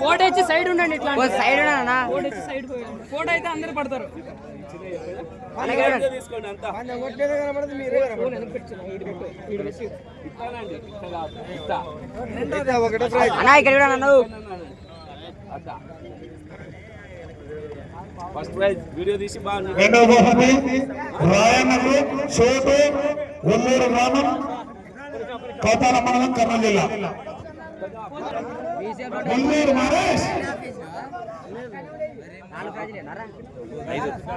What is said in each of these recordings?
Photo ఇచ్చి side ఉండండి ఇట్లా సైడ్ ఫోటో సైడ్ అయితే అందరు పడతారు అంతా ఫోన్ వెనక్కి ఫస్ట్ ప్రైజ్. వీడియో తీసి బాగా రెండవ బహుమతి రాయన్నకు చోటు ఒల్లూరు గ్రామం కోతాల మండలం కర్నూలు జిల్లా. ఒల్లూరు నరేష్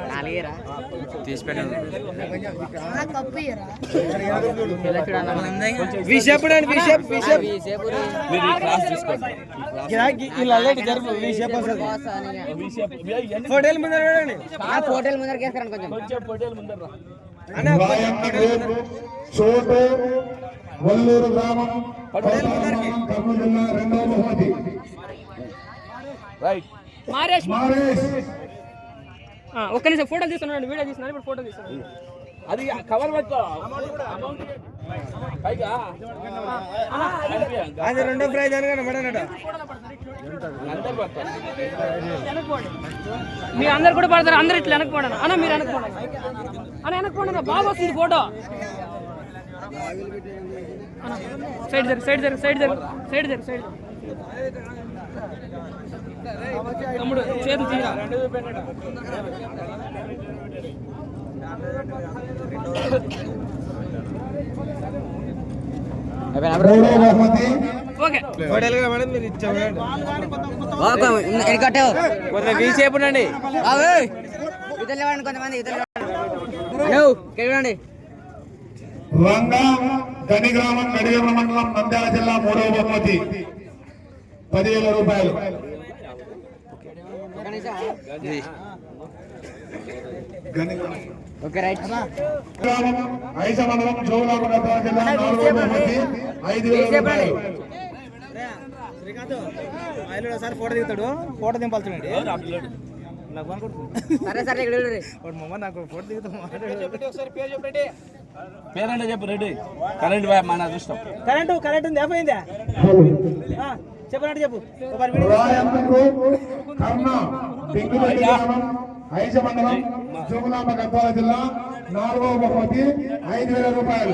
నాలుగేరా మీరు ఈ క్లాస్ తీసుకోండి. ఫోటోలు ముందర కేస్తారని కొంచెం పొట్టేలు ముందర చోటు ఒల్లూరు గ్రామం కర్నూలు జిల్లా రెండవ బహుమతి రైట్ మారేష్. ఒక్క నిమిషం ఫోటో తీస్తున్నాడు వీడియో తీస్తున్నాడు ఇప్పుడు ఫోటో తీస్తున్నాడు అది కవర్ పెట్టుకో. అమౌంట్ పైగా అది రెండో. ప్రైజ్ అందరు పడతారు మీరు అందరు కూడా పడతారు? అందరు ఇట్లా వెనకపోండి అన్న మీరు వెనకపోండి అన్న వెనకపోండి అన్న బాగా వస్తుంది ఫోటో సైడ్ జరు సైడ్ జరు సైడ్ జరు సైడ్ జరు సైడ్ జరు. తమ్ముడు చేతులు తీరా మూడవ బహుమతి ఓకే పడేలుగా మేడం మీరు ఇచ్చాము ఎనకట్టు కొంత వీసేపు ఉండండి. ఇతరులు ఇవ్వండి కొంతమంది రంగా గని గ్రామం గడిగమ మండలం నంద్యాల జిల్లా మూడవ బహుమతి. పదివేల రూపాయలు. శ్రీకాంత్ ఆయన సార్ ఫోటో దిగుతాడు. ఫోటో దింపాలి చూడండి. సరే సరే ఇక్కడ చూడండి వాడు మమ్మ నాకు ఫోటో దిగుతాం ఒకసారి పేరంటే చెప్పు రెడ్డి. కరెంట్ మన అదృష్టం. కరెంటు కరెంట్ ఉంది అయిపోయిందా చెప్పనంటే చెప్పు. మండలం జోగులాంబ గద్వాల జిల్లా నాలుగవ బహుమతి ఐదు వేల రూపాయలు.